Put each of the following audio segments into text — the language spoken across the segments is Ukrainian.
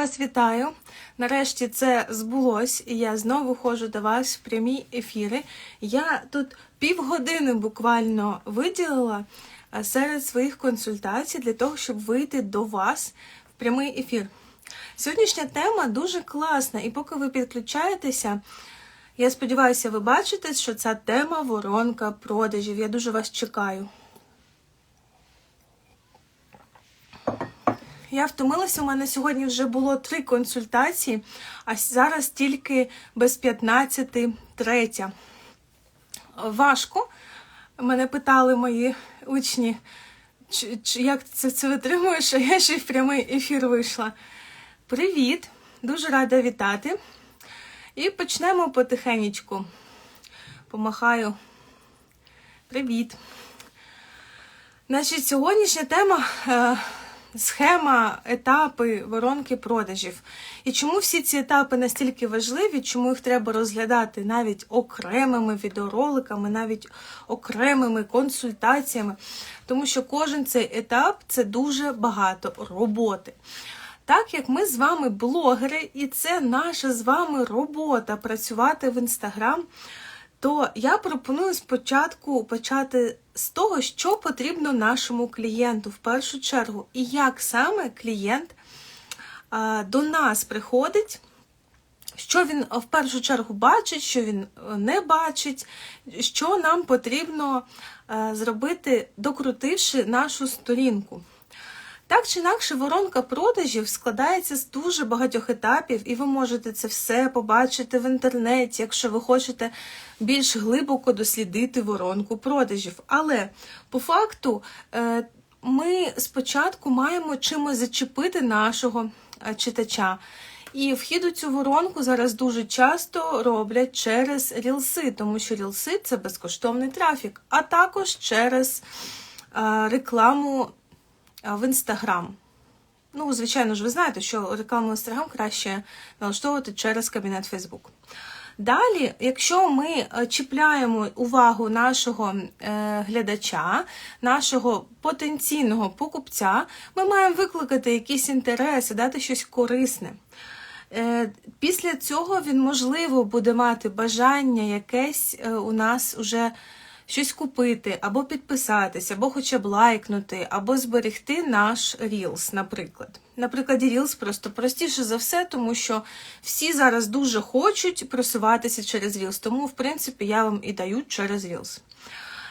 Вас вітаю. Нарешті це збулось, і я знову ходжу до вас в прямі ефіри. Я тут півгодини буквально виділила е, серед своїх консультацій для того, щоб вийти до вас в прямий ефір. Сьогоднішня тема дуже класна, і поки ви підключаєтеся, я сподіваюся, ви бачите, що ця тема воронка продажів. Я дуже вас чекаю. Я втомилася. У мене сьогодні вже було три консультації, а зараз тільки без 15 третя. Важко. Мене питали мої учні, чи, чи, як це, це витримуєш, а я ще й в прямий ефір вийшла. Привіт! Дуже рада вітати. І почнемо потихенечку. Помахаю. Привіт! Значить, сьогоднішня тема. Схема, етапи воронки продажів. І чому всі ці етапи настільки важливі, чому їх треба розглядати навіть окремими відеороликами, навіть окремими консультаціями, тому що кожен цей етап це дуже багато роботи. Так як ми з вами блогери, і це наша з вами робота працювати в інстаграм то я пропоную спочатку почати з того, що потрібно нашому клієнту в першу чергу, і як саме клієнт до нас приходить. Що він в першу чергу бачить, що він не бачить, що нам потрібно зробити, докрутивши нашу сторінку. Так чи інакше, воронка продажів складається з дуже багатьох етапів, і ви можете це все побачити в інтернеті, якщо ви хочете більш глибоко дослідити воронку продажів. Але по факту е, ми спочатку маємо чимось зачепити нашого е, читача. І вхід у цю воронку зараз дуже часто роблять через рілси, тому що рілси це безкоштовний трафік, а також через е, рекламу в інстаграм. Ну, звичайно ж, ви знаєте, що рекламу інстаграм краще налаштовувати через кабінет Фейсбук. Далі, якщо ми е, чіпляємо увагу нашого е, глядача, нашого потенційного покупця, ми маємо викликати якісь інтереси, дати щось корисне. Е, після цього він, можливо, буде мати бажання якесь у нас уже щось купити, або підписатись, або хоча б лайкнути, або зберегти наш Reels, наприклад. На прикладі Reels просто простіше за все, тому що всі зараз дуже хочуть просуватися через Reels, тому, в принципі, я вам і даю через Reels.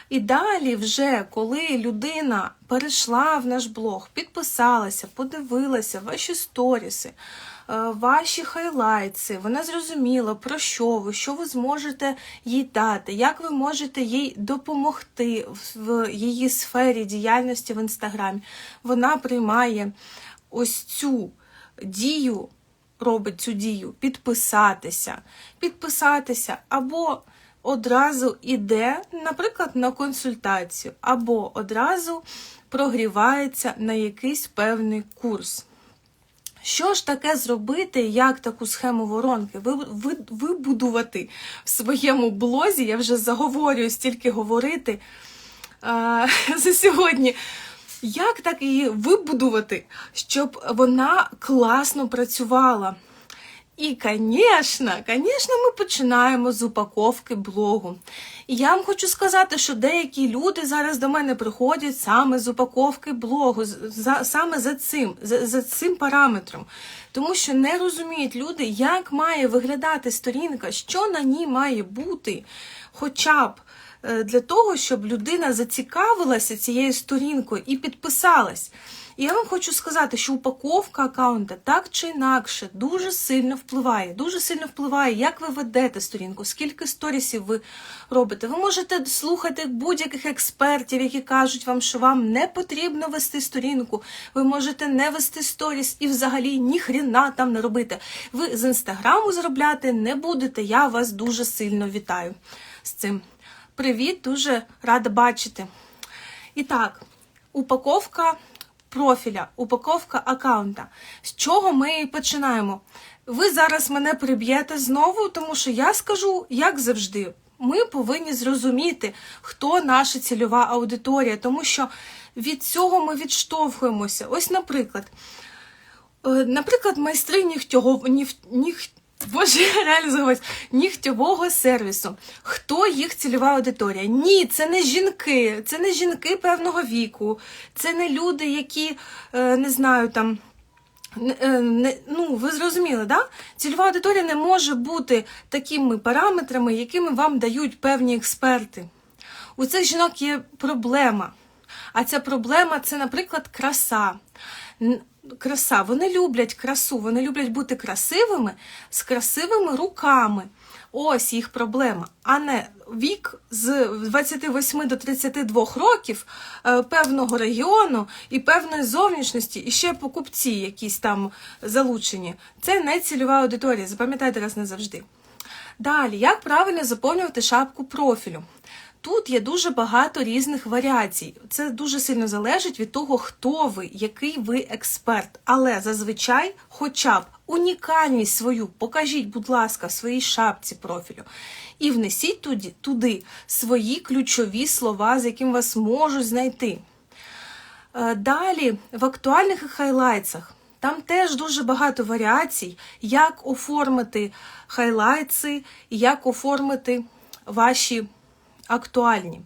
І далі, вже коли людина перейшла в наш блог, підписалася, подивилася ваші сторіси, ваші хайлайтси, вона зрозуміла, про що ви, що ви зможете їй дати, як ви можете їй допомогти в її сфері діяльності в інстаграмі. Вона приймає ось цю дію, робить цю дію, підписатися, підписатися або. Одразу йде, наприклад, на консультацію, або одразу прогрівається на якийсь певний курс. Що ж таке зробити, як таку схему воронки ви, ви, вибудувати в своєму блозі? Я вже заговорюю стільки говорити а, за сьогодні. Як так її вибудувати, щоб вона класно працювала? І, звісно, звісно, ми починаємо з упаковки блогу. І я вам хочу сказати, що деякі люди зараз до мене приходять саме з упаковки блогу, за, саме за цим, за, за цим параметром. Тому що не розуміють люди, як має виглядати сторінка, що на ній має бути, хоча б е, для того, щоб людина зацікавилася цією сторінкою і підписалась. І я вам хочу сказати, що упаковка аккаунта так чи інакше дуже сильно впливає. Дуже сильно впливає, як ви ведете сторінку, скільки сторісів ви робите. Ви можете слухати будь-яких експертів, які кажуть вам, що вам не потрібно вести сторінку. Ви можете не вести сторіс і взагалі ніхрена там не робити. Ви з інстаграму заробляти не будете. Я вас дуже сильно вітаю з цим. Привіт, дуже рада бачити. І так, упаковка профіля, упаковка аккаунта. З чого ми починаємо? Ви зараз мене приб'єте знову, тому що я скажу, як завжди, ми повинні зрозуміти, хто наша цільова аудиторія, тому що від цього ми відштовхуємося. Ось, наприклад, Е, Наприклад, майстри нігтього, нів, ніг, Боже, я реально заговорюсь, нігтьового сервісу. Хто їх цільова аудиторія? Ні, це не жінки, це не жінки певного віку, це не люди, які е, не знаю там. Е, ну, ви зрозуміли, да? Цільова аудиторія не може бути такими параметрами, якими вам дають певні експерти. У цих жінок є проблема. А ця проблема це, наприклад, краса. Краса. Вони люблять красу, вони люблять бути красивими з красивими руками. Ось їх проблема, а не вік з 28 до 32 років е, певного регіону і певної зовнішності, і ще покупці якісь там залучені. Це не цільова аудиторія. Запам'ятайте раз назавжди. Далі, як правильно заповнювати шапку профілю? Тут є дуже багато різних варіацій. Це дуже сильно залежить від того, хто ви, який ви експерт. Але зазвичай, хоча б унікальність свою покажіть, будь ласка, в своїй шапці профілю. І внесіть туди, туди свої ключові слова, з яким вас можуть знайти. Е, Далі в актуальних і хайлайтсах. Там теж дуже багато варіацій, як оформити хайлайтси, як оформити ваші актуальні.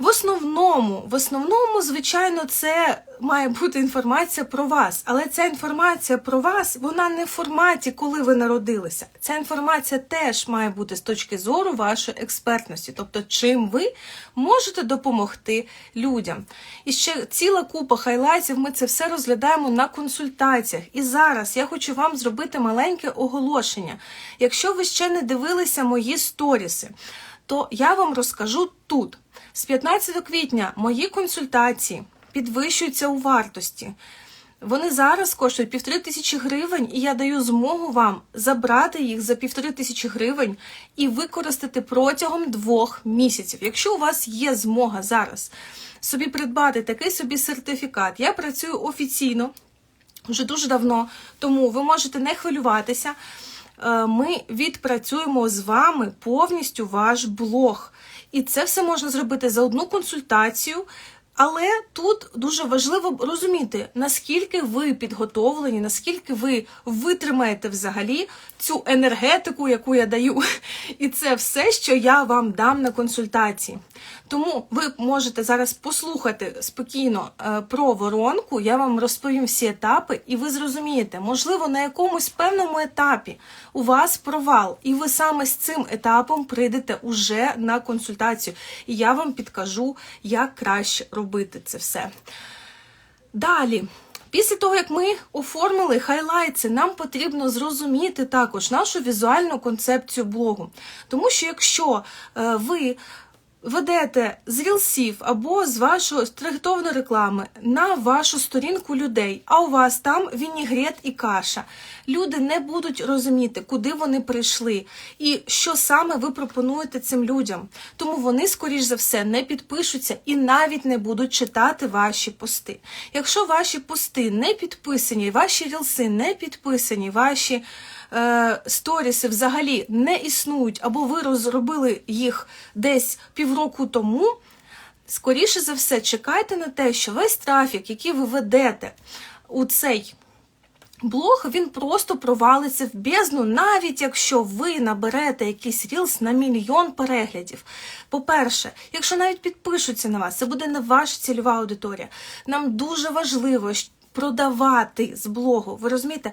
В основному, в основному, звичайно, це має бути інформація про вас. Але ця інформація про вас, вона не в форматі, коли ви народилися. Ця інформація теж має бути з точки зору вашої експертності, тобто, чим ви можете допомогти людям. І ще ціла купа хайлайтів. Ми це все розглядаємо на консультаціях. І зараз я хочу вам зробити маленьке оголошення. Якщо ви ще не дивилися мої сторіси, то я вам розкажу тут. З 15 квітня мої консультації підвищуються у вартості. Вони зараз коштують півтори тисячі гривень, і я даю змогу вам забрати їх за півтори тисячі гривень і використати протягом двох місяців. Якщо у вас є змога зараз собі придбати такий собі сертифікат, я працюю офіційно вже дуже давно, тому ви можете не хвилюватися. Е, Ми відпрацюємо з вами повністю ваш блог. І це все можна зробити за одну консультацію. Але тут дуже важливо розуміти, наскільки ви підготовлені, наскільки ви витримаєте взагалі цю енергетику, яку я даю. І це все, що я вам дам на консультації. Тому ви можете зараз послухати спокійно е, про воронку, я вам розповім всі етапи, і ви зрозумієте, можливо, на якомусь певному етапі у вас провал, і ви саме з цим етапом прийдете уже на консультацію. І я вам підкажу, як краще робити це все. Далі. Після того, як ми оформили хайлайтси, нам потрібно зрозуміти також нашу візуальну концепцію блогу. Тому що якщо е, ви ведете з рілсів або з вашої таргетованої реклами на вашу сторінку людей, а у вас там вінігрет і каша, люди не будуть розуміти, куди вони прийшли і що саме ви пропонуєте цим людям. Тому вони, скоріш за все, не підпишуться і навіть не будуть читати ваші пости. Якщо ваші пости не підписані, ваші рілси не підписані, ваші е, сторіси взагалі не існують, або ви розробили їх десь півроку тому, скоріше за все, чекайте на те, що весь трафік, який ви ведете у цей блог, він просто провалиться в бездну, навіть якщо ви наберете якийсь рілс на мільйон переглядів. По-перше, якщо навіть підпишуться на вас, це буде не ваша цільова аудиторія. Нам дуже важливо продавати з блогу. Ви розумієте?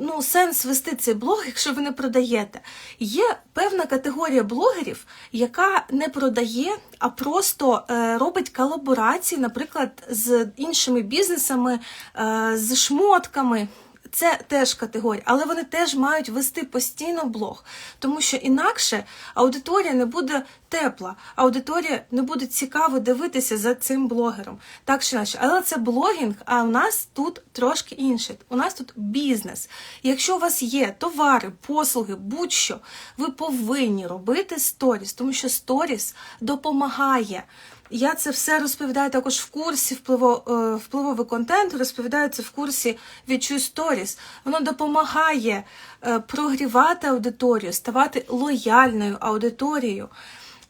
Ну, сенс вести цей блог, якщо ви не продаєте. Є певна категорія блогерів, яка не продає, а просто е, робить колаборації, наприклад, з іншими бізнесами, е, з шмотками. Це теж категорія, але вони теж мають вести постійно блог, тому що інакше аудиторія не буде тепла, аудиторія не буде цікаво дивитися за цим блогером. Так чи інакше. Але це блогінг, а у нас тут трошки інше. У нас тут бізнес. Якщо у вас є товари, послуги, будь-що, ви повинні робити сторіс, тому що сторіс допомагає. Я це все розповідаю також в курсі впливо, е, впливовий контент, розповідаю це в курсі Відчуй сторіс. Воно допомагає е, прогрівати аудиторію, ставати лояльною аудиторією.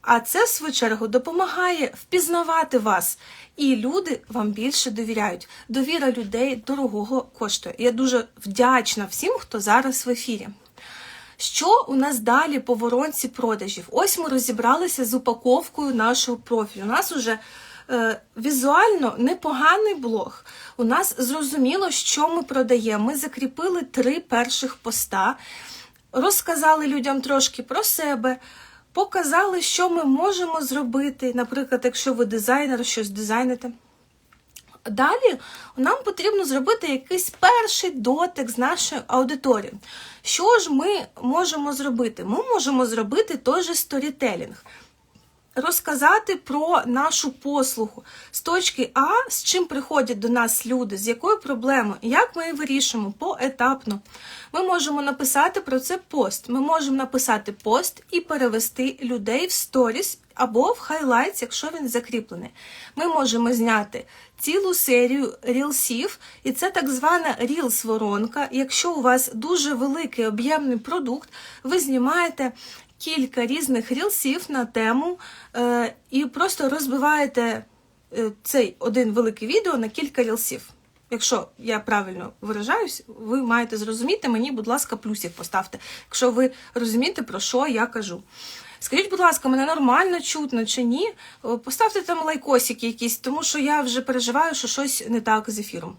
А це, в свою чергу, допомагає впізнавати вас, і люди вам більше довіряють. Довіра людей дорогого коштує. Я дуже вдячна всім, хто зараз в ефірі. Що у нас далі по воронці продажів? Ось ми розібралися з упаковкою нашого профілю. У нас уже е, візуально непоганий блог. У нас зрозуміло, що ми продаємо. Ми закріпили три перших поста, розказали людям трошки про себе. Показали, що ми можемо зробити, наприклад, якщо ви дизайнер, щось дизайните. Далі нам потрібно зробити якийсь перший дотик з нашою аудиторією. Що ж ми можемо зробити? Ми можемо зробити той же сторітелінг. Розказати про нашу послугу з точки А, з чим приходять до нас люди, з якою проблемою, як ми її вирішуємо поетапно. Ми можемо написати про це пост. Ми можемо написати пост і перевести людей в сторіс або в хайлайтс, якщо він закріплений. Ми можемо зняти цілу серію рілсів, і це так звана рілс-воронка. Якщо у вас дуже великий об'ємний продукт, ви знімаєте кілька різних рілсів на тему е, і просто розбиваєте е, цей один великий відео на кілька рілсів. Якщо я правильно виражаюсь, ви маєте зрозуміти мені, будь ласка, плюсів поставте, якщо ви розумієте, про що я кажу. Скажіть, будь ласка, мене нормально чутно чи ні? Поставте там лайкосики якісь, тому що я вже переживаю, що щось не так з ефіром.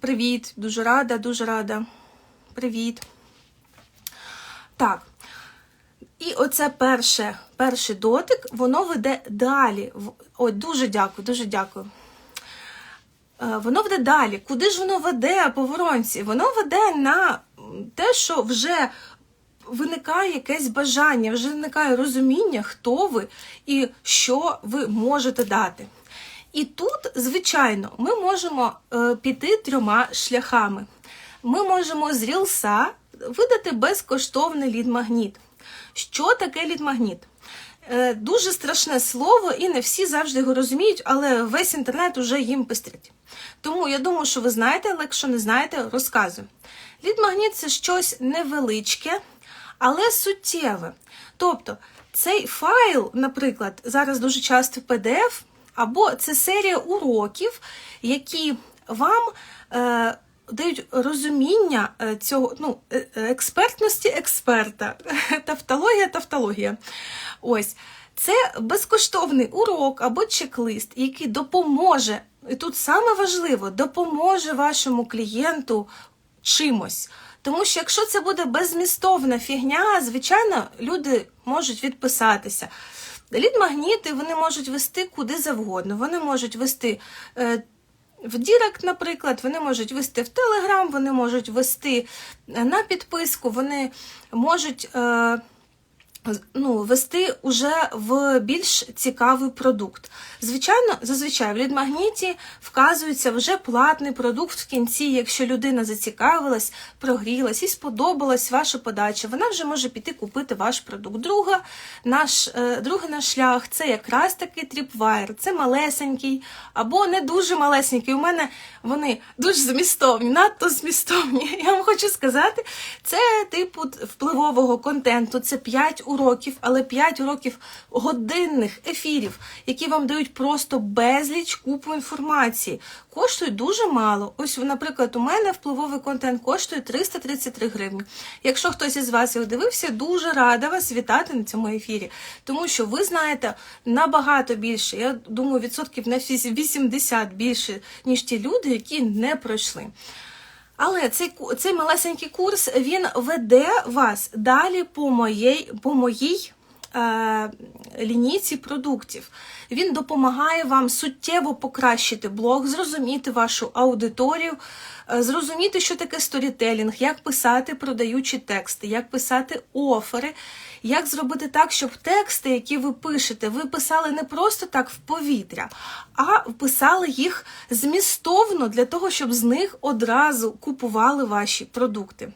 Привіт, дуже рада, дуже рада. Привіт. Так. І оце перше, перший дотик, воно веде далі. Ой, дуже дякую, дуже дякую. Е, Воно веде далі. Куди ж воно веде по воронці? Воно веде на те, що вже виникає якесь бажання, вже виникає розуміння, хто ви і що ви можете дати. І тут, звичайно, ми можемо е, піти трьома шляхами. Ми можемо з рілса видати безкоштовний лід-магніт. Що таке лід-магніт? Е, Дуже страшне слово, і не всі завжди його розуміють, але весь інтернет уже їм пестрить. Тому я думаю, що ви знаєте, але якщо не знаєте, розказую. Лід-магніт це щось невеличке, але суттєве. Тобто, цей файл, наприклад, зараз дуже часто PDF, або це серія уроків, які вам е, дають розуміння е, цього ну, е, е, експертності експерта, тавтологія, тавтологія. Ось. Це безкоштовний урок або чек-лист, який допоможе, і тут саме важливо, допоможе вашому клієнту чимось. Тому що якщо це буде беззмістовна фігня, звичайно, люди можуть відписатися. Лід-магніти вони можуть вести куди завгодно. Вони можуть вести в Дірект, наприклад, вони можуть вести в Телеграм, вони можуть вести е, на підписку, вони можуть. Е, ну, вести уже в більш цікавий продукт. Звичайно, зазвичай в лідмагніті вказується вже платний продукт в кінці. Якщо людина зацікавилась, прогрілась і сподобалась ваша подача, вона вже може піти купити ваш продукт. Друга, наш, е, другий наш шлях це якраз таки тріпвайр. Це малесенький або не дуже малесенький. У мене вони дуже змістовні, надто змістовні. Я вам хочу сказати, це типу впливового контенту. Це 5 уроків, але 5 уроків годинних ефірів, які вам дають просто безліч купу інформації. Коштують дуже мало. Ось, наприклад, у мене впливовий контент коштує 333 гривні. Якщо хтось із вас його дивився, дуже рада вас вітати на цьому ефірі, тому що ви знаєте набагато більше. Я думаю, відсотків на 80 більше, ніж ті люди, які не пройшли. Але цей, цей малесенький курс він веде вас далі по моїй, по моїй лінійці продуктів. Він допомагає вам суттєво покращити блог, зрозуміти вашу аудиторію, е, зрозуміти, що таке сторітелінг, як писати продаючі тексти, як писати офери, як зробити так, щоб тексти, які ви пишете, ви писали не просто так в повітря, а писали їх змістовно для того, щоб з них одразу купували ваші продукти.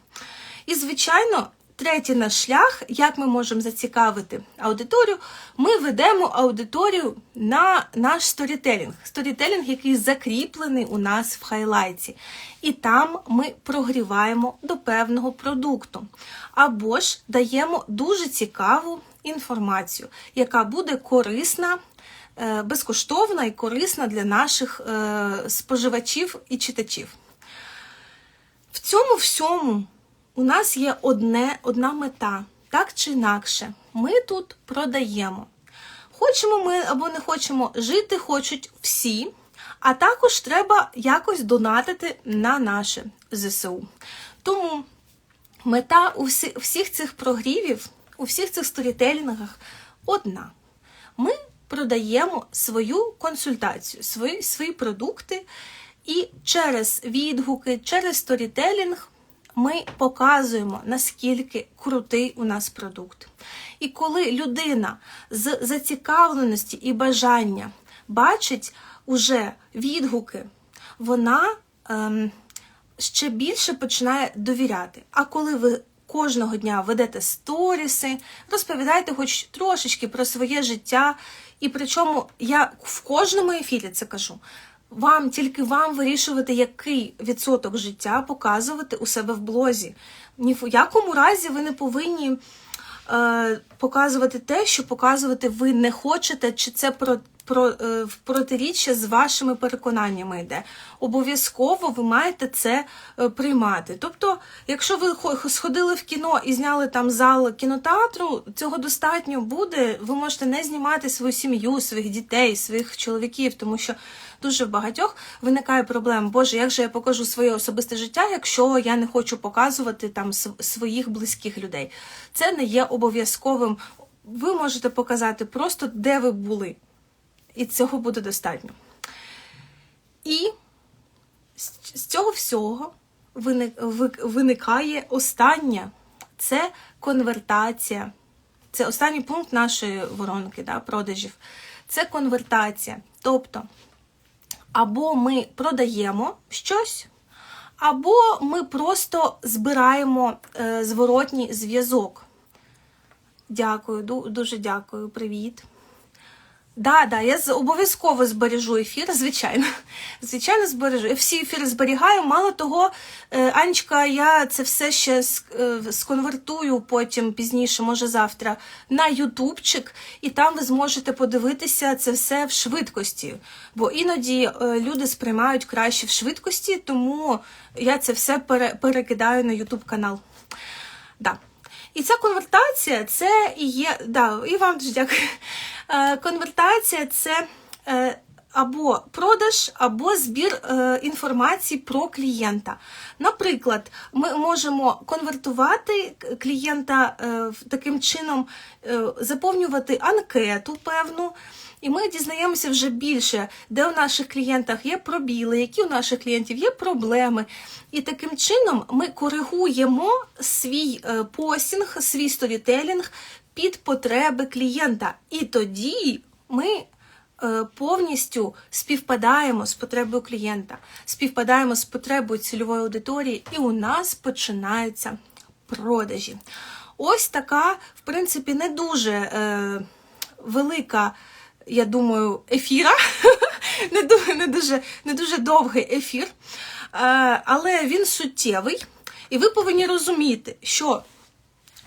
І, звичайно, третій наш шлях, як ми можемо зацікавити аудиторію, ми ведемо аудиторію на наш сторітелінг. Сторітелінг, який закріплений у нас в хайлайті. І там ми прогріваємо до певного продукту. Або ж даємо дуже цікаву інформацію, яка буде корисна, е, безкоштовна і корисна для наших е, споживачів і читачів. В цьому всьому у нас є одне, одна мета, так чи інакше. Ми тут продаємо. Хочемо ми або не хочемо, жити хочуть всі, а також треба якось донатити на наше ЗСУ. Тому мета у всі, всіх цих прогрівів, у всіх цих сторітелінгах одна. Ми продаємо свою консультацію, свої, свої продукти, і через відгуки, через сторітелінг ми показуємо, наскільки крутий у нас продукт. І коли людина з зацікавленості і бажання бачить уже відгуки, вона ем, ще більше починає довіряти. А коли ви кожного дня ведете сторіси, розповідаєте хоч трошечки про своє життя, і причому я в кожному ефірі це кажу. Вам тільки вам вирішувати, який відсоток життя показувати у себе в блозі. Ні в якому разі ви не повинні е, показувати те, що показувати ви не хочете, чи це про, в протиріччя з вашими переконаннями йде. Обов'язково ви маєте це е, приймати. Тобто, якщо ви сходили в кіно і зняли там зал кінотеатру, цього достатньо буде. Ви можете не знімати свою сім'ю, своїх дітей, своїх чоловіків, тому що дуже багатьох виникає проблема. Боже, як же я покажу своє особисте життя, якщо я не хочу показувати там своїх близьких людей? Це не є обов'язковим. Ви можете показати просто, де ви були. І цього буде достатньо. І з цього всього виникає останнє це конвертація. Це останній пункт нашої воронки да, продажів. Це конвертація. Тобто, або ми продаємо щось, або ми просто збираємо е, зворотній зв'язок. Дякую, дуже дякую, привіт. Да, да, я обов'язково збережу ефір, звичайно. Звичайно, збережу. Я всі ефіри зберігаю. Мало того, е, Анечка, я це все ще е, сконвертую потім пізніше, може завтра, на ютубчик, і там ви зможете подивитися це все в швидкості. Бо іноді е, люди сприймають краще в швидкості, тому я це все перекидаю на ютуб канал. Да. І ця конвертація це і є. Да, і вам дуже дякую. Е, Конвертація це е, або продаж, або збір е, інформації про клієнта. Наприклад, ми можемо конвертувати клієнта таким чином, заповнювати анкету певну. І ми дізнаємося вже більше, де у наших клієнтах є пробіли, які у наших клієнтів є проблеми. І таким чином ми коригуємо свій е, постінг, свій сторітелінг під потреби клієнта. І тоді ми е, повністю співпадаємо з потребою клієнта, співпадаємо з потребою цільової аудиторії, і у нас починаються продажі. Ось така, в принципі, не дуже е, велика, я думаю, ефіра, не, ду- не, дуже, не дуже довгий ефір, е, але він суттєвий. І ви повинні розуміти, що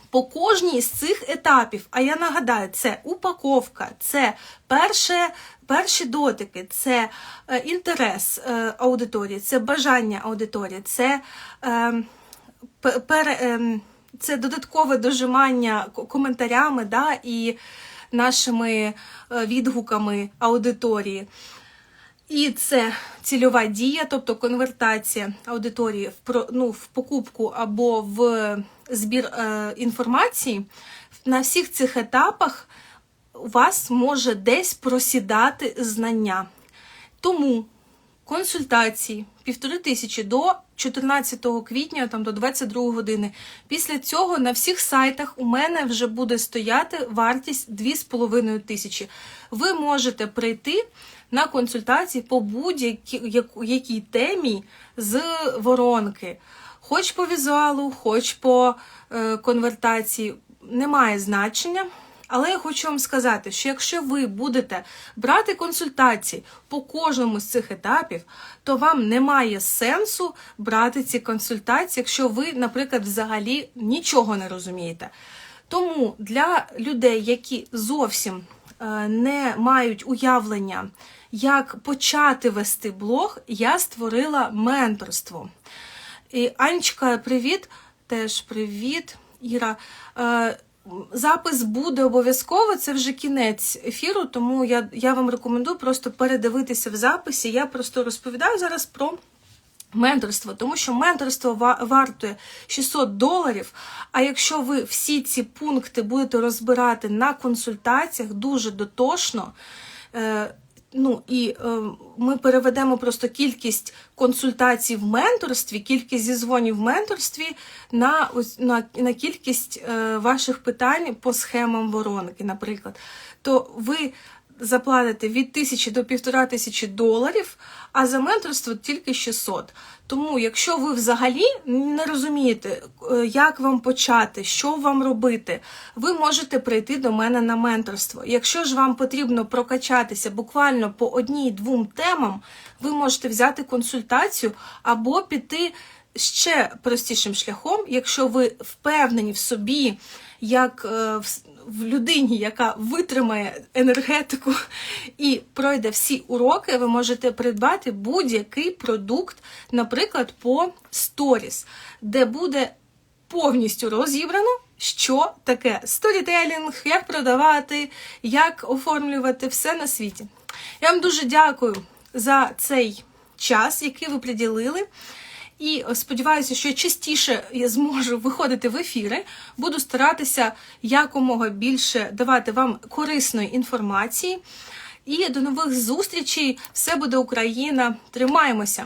по кожній з цих етапів, а я нагадаю, це упаковка, це перше, перші дотики, це е, інтерес е, аудиторії, це бажання аудиторії, це, е, пере, е, це додаткове дожимання коментарями да, і нашими е, відгуками аудиторії. І це цільова дія, тобто конвертація аудиторії в ну, в покупку або в збір е, інформації. На всіх цих етапах у вас може десь просідати знання. Тому консультації півтори тисячі до 14 квітня, там до 22 години. Після цього на всіх сайтах у мене вже буде стояти вартість 2,5 тисячі. Ви можете прийти на консультації по будь-якій темі з воронки. Хоч по візуалу, хоч по е, конвертації, немає значення. Але я хочу вам сказати, що якщо ви будете брати консультації по кожному з цих етапів, то вам немає сенсу брати ці консультації, якщо ви, наприклад, взагалі нічого не розумієте. Тому для людей, які зовсім е, не мають уявлення, як почати вести блог, я створила менторство. І Анечка, привіт. Теж привіт, Іра. Запис буде обов'язково, це вже кінець ефіру, тому я, я вам рекомендую просто передивитися в записі. Я просто розповідаю зараз про менторство, тому що менторство вартує 600 доларів. А якщо ви всі ці пункти будете розбирати на консультаціях дуже дотошно, е, ну і е, ми переведемо просто кількість консультацій в менторстві, кількість зізвонів в менторстві на, на, на кількість е, ваших питань по схемам воронки, наприклад, то ви заплатите від тисячі до півтора тисячі доларів, а за менторство тільки 600. Тому, якщо ви взагалі не розумієте, е, як вам почати, що вам робити, ви можете прийти до мене на менторство. Якщо ж вам потрібно прокачатися буквально по одній-двом темам, ви можете взяти консультацію або піти ще простішим шляхом, якщо ви впевнені в собі, як е, в, в людині, яка витримає енергетику і пройде всі уроки, ви можете придбати будь-який продукт, наприклад, по сторіс, де буде повністю розібрано, що таке сторітелінг, як продавати, як оформлювати все на світі. Я вам дуже дякую за цей час, який ви приділили. І е, сподіваюся, що я частіше я зможу виходити в ефіри. Буду старатися якомога більше давати вам корисної інформації. І до нових зустрічей. Все буде Україна. Тримаємося!